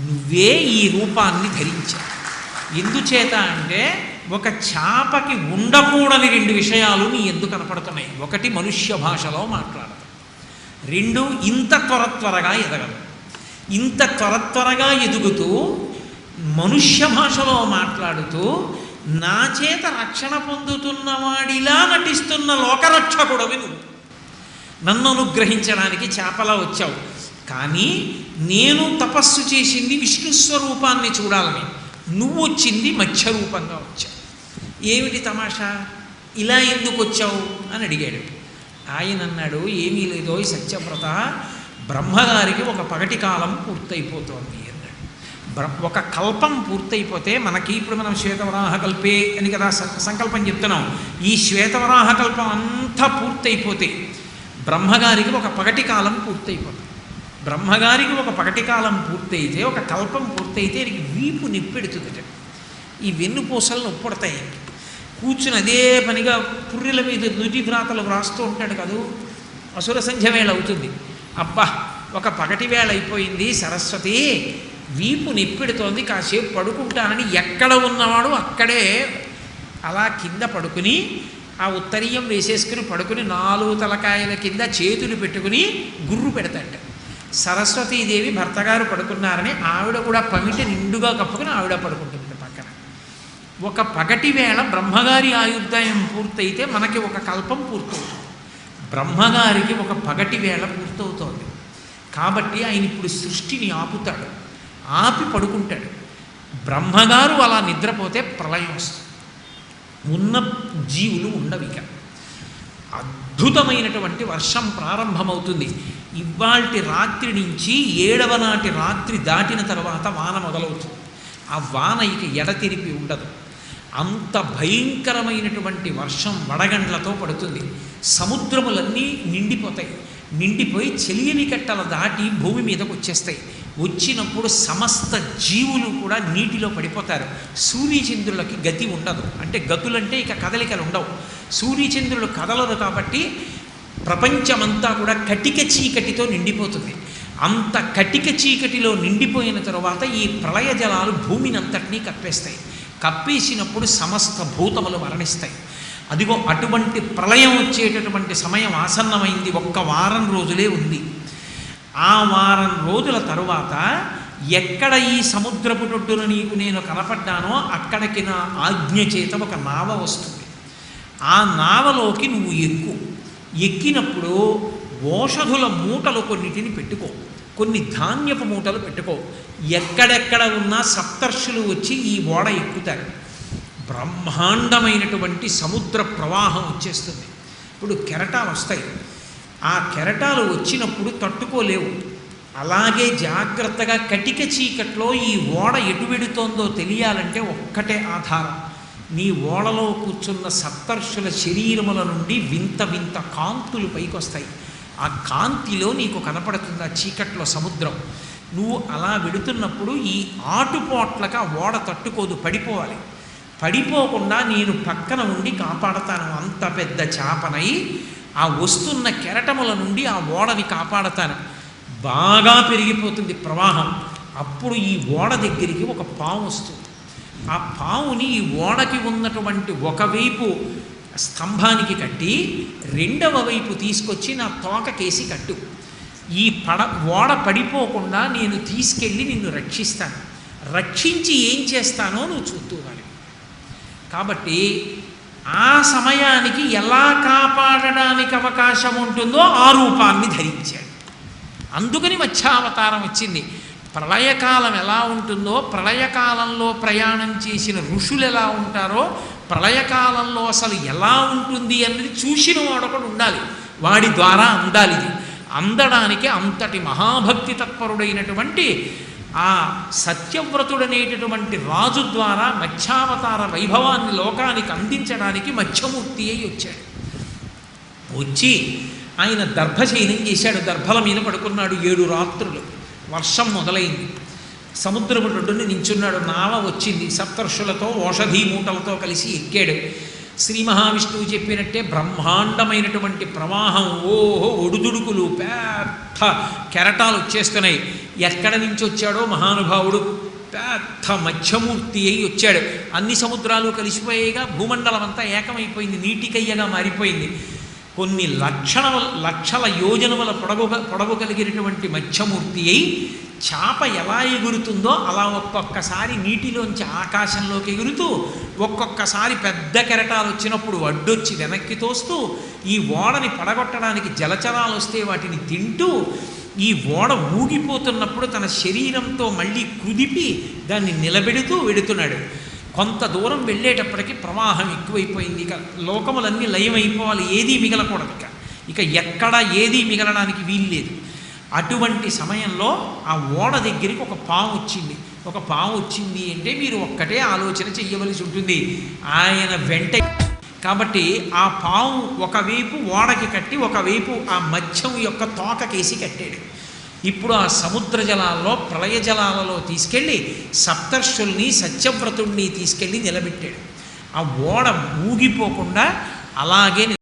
నువ్వే ఈ రూపాన్ని ధరించావు ఎందుచేత అంటే ఒక చాపకి ఉండకూడని రెండు విషయాలు నీ ఎందుకు కనపడుతున్నాయి? ఒకటి మనుష్య భాషలో మాట్లాడతాం రెండు ఇంత త్వర త్వరగా ఎదగదు ఇంత త్వర త్వరగా ఎదుగుతూ మనుష్య భాషలో మాట్లాడుతూ నా చేత రక్షణ పొందుతున్నవాడిలా నటిస్తున్న లోకరక్షకుడవి నువ్వు. నన్ను అనుగ్రహించడానికి చేపలా వచ్చావు. కానీ నేను తపస్సు చేసింది విష్ణు స్వరూపాన్ని చూడాలని. నువ్వు వచ్చింది మత్స్య రూపంగా వచ్చావు. ఏమిటి తమాషా? ఇలా ఎందుకు వచ్చావు? అని అడిగాడు. ఆయన అన్నాడు ఏమీ లేదో ఈ సత్యవ్రత బ్రహ్మగారికి ఒక పగటి కాలం పూర్తయిపోతోంది అన్నాడు. బ్ర ఒక కల్పం పూర్తయిపోతే మనకి ఇప్పుడు మనం శ్వేతవరాహ కల్పే అని కదా సం- సంకల్పం చెప్తున్నాం. ఈ శ్వేతవరాహ కల్పం అంతా పూర్తయిపోతే బ్రహ్మగారికి ఒక పగటి కాలం పూర్తయిపోతుంది. బ్రహ్మగారికి ఒక పగటి కాలం పూర్తయితే ఒక కల్పం పూర్తయితే ఆయనకి వీపు నిప్పెడుతుందట. ఈ వెన్నుపూసలు నొప్పుడతాయి. కూర్చుని అదే పనిగా పుర్రెల మీద నుటి వ్రాతలు వ్రాస్తూ ఉంటాడు కదూ. అసుర సంధ్య వేళ అవుతుంది. అబ్బా ఒక పగటి వేళ అయిపోయింది సరస్వతి. వీపు నిప్పెడుతోంది కాసేపు పడుకుంటానని ఎక్కడ ఉన్నవాడు అక్కడే అలా కింద పడుకుని ఆ ఉత్తరీయం వేసేసుకుని పడుకుని నాలుగు తలకాయల కింద చేతులు పెట్టుకుని గుర్రు పెడతాడు సరస్వతీదేవి భర్తగారు పడుకున్నారని ఆవిడ కూడా పమిట నిండుగా కప్పుకుని ఆవిడ పడుకుంటుంది పక్కన. ఒక పగటి వేళ బ్రహ్మగారి ఆయుర్దాయం పూర్తయితే మనకి ఒక కల్పం పూర్తవుతుంది. బ్రహ్మగారికి ఒక పగటి వేళ పూర్తవుతోంది. కాబట్టి ఆయన ఇప్పుడు సృష్టిని ఆపుతాడు. ఆపి పడుకుంటాడు. బ్రహ్మగారు అలా నిద్రపోతే ప్రళయం వస్తుంది. ఉన్న జీవులు ఉండవిక. అద్భుతమైనటువంటి వర్షం ప్రారంభమవుతుంది. ఇవాల్టి రాత్రి నుంచి ఏడవ నాటి రాత్రి దాటిన తర్వాత వాన మొదలవుతుంది. ఆ వాన ఇక ఎడతెరిపి ఉండదు. అంత భయంకరమైనటువంటి వర్షం వడగండ్లతో పడుతుంది. సముద్రములన్నీ నిండిపోతాయి. నిండిపోయి చెలియని కట్టల దాటి భూమి మీదకు వచ్చేస్తాయి వచ్చినప్పుడు సమస్త జీవులు కూడా నీటిలో పడిపోతారు. సూర్యచంద్రులకి గతి ఉండదు. అంటే గతులంటే ఇక కదలికలు ఉండవు. సూర్యచంద్రులు కదలరు కాబట్టి ప్రపంచమంతా కూడా కటిక చీకటితో నిండిపోతుంది. అంత కటిక చీకటిలో నిండిపోయిన తర్వాత ఈ ప్రళయ జలాలు భూమిని అంతటినీ కప్పేస్తాయి. కప్పేసినప్పుడు సమస్త భూతములు మరణిస్తాయి. అదిగో అటువంటి ప్రళయం వచ్చేటటువంటి సమయం ఆసన్నమైంది. ఒక్క వారం రోజులే ఉంది. ఆ వారం రోజుల తరువాత ఎక్కడ ఈ సముద్రపు టొట్టును నీకు నేను కనపడ్డానో అక్కడికి నా ఆజ్ఞ చేత ఒక నావ వస్తుంది. ఆ నావలోకి నువ్వు ఎక్కు. ఎక్కినప్పుడు ఓషధుల మూటలు కొన్నిటిని పెట్టుకో. కొన్ని ధాన్యపు మూటలు పెట్టుకో. ఎక్కడెక్కడ ఉన్నా సప్తర్షులు వచ్చి ఈ ఓడ ఎక్కుతారు. బ్రహ్మాండమైనటువంటి సముద్ర ప్రవాహం వచ్చేస్తుంది. ఇప్పుడు కెరటాలు వస్తాయి. ఆ కెరటాలు వచ్చినప్పుడు తట్టుకోలేవు. అలాగే జాగ్రత్తగా కటిక చీకట్లో ఈ ఓడ ఎటు వెడుతోందో తెలియాలంటే ఒక్కటే ఆధారం. నీ ఓడలో కూర్చున్న సప్తర్షుల శరీరముల నుండి వింత వింత కాంతులు పైకొస్తాయి. ఆ కాంతిలో నీకు కనపడుతుంది ఆ చీకట్లో సముద్రం. నువ్వు అలా వెడుతున్నప్పుడు ఈ ఆటుపోట్లక ఆ ఓడ తట్టుకోదు పడిపోవాలి. పడిపోకుండా నేను పక్కన ఉండి కాపాడతాను. అంత పెద్ద చేపనై ఆ వస్తున్న కెరటముల నుండి ఆ ఓడని కాపాడతాను బాగా పెరిగిపోతుంది ప్రవాహం. అప్పుడు ఈ ఓడ దగ్గరికి ఒక పాము వస్తుంది. ఆ పావుని ఈ ఓడకి ఉన్నటువంటి ఒకవైపు స్తంభానికి కట్టి రెండవ వైపు తీసుకొచ్చి నా తోకకేసి కట్టు. ఈ పడ ఓడ పడిపోకుండా నేను తీసుకెళ్ళి నిన్ను రక్షిస్తాను. రక్షించి ఏం చేస్తానో నువ్వు చూస్తూ కాబట్టి ఆ సమయానికి ఎలా కాపాడడానికి అవకాశం ఉంటుందో ఆ రూపాన్ని ధరించాడు. అందుకని మత్స్యావతారం వచ్చింది ప్రళయకాలం ఎలా ఉంటుందో ప్రళయకాలంలో ప్రయాణం చేసిన ఋషులు ఎలా ఉంటారో ప్రళయకాలంలో అసలు ఎలా ఉంటుంది అన్నది చూసిన వాడొకడు ఉండాలి. వాడి ద్వారా అందాలి ఇది. అందడానికి అంతటి మహాభక్తి తత్పరుడైనటువంటి ఆ సత్యవ్రతుడనేటటువంటి రాజు ద్వారా మత్స్యావతార వైభవాన్ని లోకానికి అందించడానికి మత్స్యమూర్తి అయి వచ్చాడు. వచ్చి ఆయన దర్భశయనం చేశాడు. దర్భల మీద పడుకున్నాడు ఏడు రాత్రులు. వర్షం మొదలైంది. సముద్రపు ఒడ్డున నించున్నాడు. నావ వచ్చింది. సప్తర్షులతో ఓషధీ మూటలతో కలిసి ఎక్కాడు. శ్రీ మహావిష్ణువు చెప్పినట్టే బ్రహ్మాండమైనటువంటి ప్రవాహం. ఓహో ఒడుదుడుకులు పెద్ద కెరటాలు వచ్చేస్తున్నాయి. ఎక్కడ నుంచి వచ్చాడో మహానుభావుడు పెద్ద మధ్యమూర్తి అయి వచ్చాడు. అన్ని సముద్రాలు కలిసిపోయేగా భూమండలం అంతా ఏకమైపోయింది నీటికయ్యగా మారిపోయింది. కొన్ని లక్షణ లక్షల యోజనముల పొడవు పొడవు కలిగినటువంటి మధ్యమూర్తి అయి చాప ఎలా ఎగురుతుందో అలా ఒక్కొక్కసారి నీటిలోంచి ఆకాశంలోకి ఎగురుతూ ఒక్కొక్కసారి పెద్ద కెరటాలు వచ్చినప్పుడు అడ్డొచ్చి వెనక్కి తోస్తూ ఈ ఓడని పడగొట్టడానికి జలచరాలు వస్తే వాటిని తింటూ ఈ ఓడ ఊగిపోతున్నప్పుడు తన శరీరంతో మళ్ళీ కుదిపి దాన్ని నిలబెడుతూ వెడుతున్నాడు. కొంత దూరం వెళ్ళేటప్పటికి ప్రవాహం ఎక్కువైపోయింది. ఇక లోకములన్నీ లయమైపోవాలి. ఏదీ మిగలకూడదు ఇక. ఇక ఎక్కడా ఏదీ మిగలడానికి వీల్లేదు. అటువంటి సమయంలో ఆ ఓడ దగ్గరికి ఒక పాము వచ్చింది. ఒక పాము వచ్చింది అంటే మీరు ఒక్కటే ఆలోచన చెయ్యవలసి ఉంటుంది. ఆయన వెంట కాబట్టి ఆ పాము ఒకవైపు ఓడకి కట్టి ఒకవైపు ఆ మత్స్యం యొక్క తోకకేసి కట్టాడు. ఇప్పుడు ఆ సముద్ర జలాల్లో ప్రళయ జలాలలో తీసుకెళ్ళి సప్తర్షుల్ని సత్యవ్రతుణ్ణి తీసుకెళ్ళి నిలబెట్టాడు. ఆ ఓడ ఊగిపోకుండా అలాగే